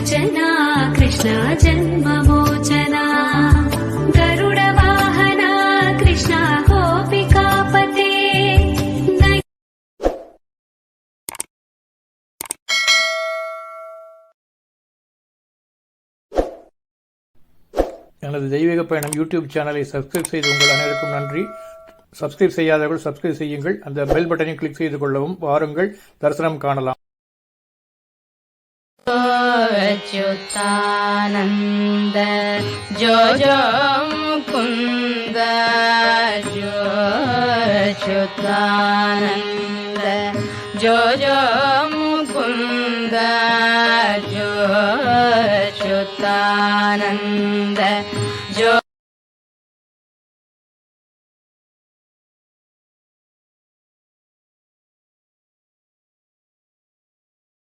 जनविमोचना कृष्णा जन्ममोचना गरुडवाहना कृष्णा गोपिकापते न எனது தெய்வீக பயணம் யூடியூப் சேனலை சப்ஸ்கிரைப் செய்து உங்கள் அனைவருக்கும் நன்றி சப்ஸ்கிரைப் செய்யாதவர்கள் சப்ஸ்கிரைப் செய்யுங்கள் அந்த பெல் பட்டனை கிளிக் செய்து கொள்ளவும் வாருங்கள் தரிசனம் காணலாம் अच्युतानन्द जो जो मुकुन्द जो अच्युतानन्द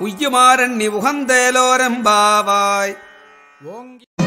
உய்யுமாறன் நீ உகந்தேலோரம்பாவாய் ஓங்கி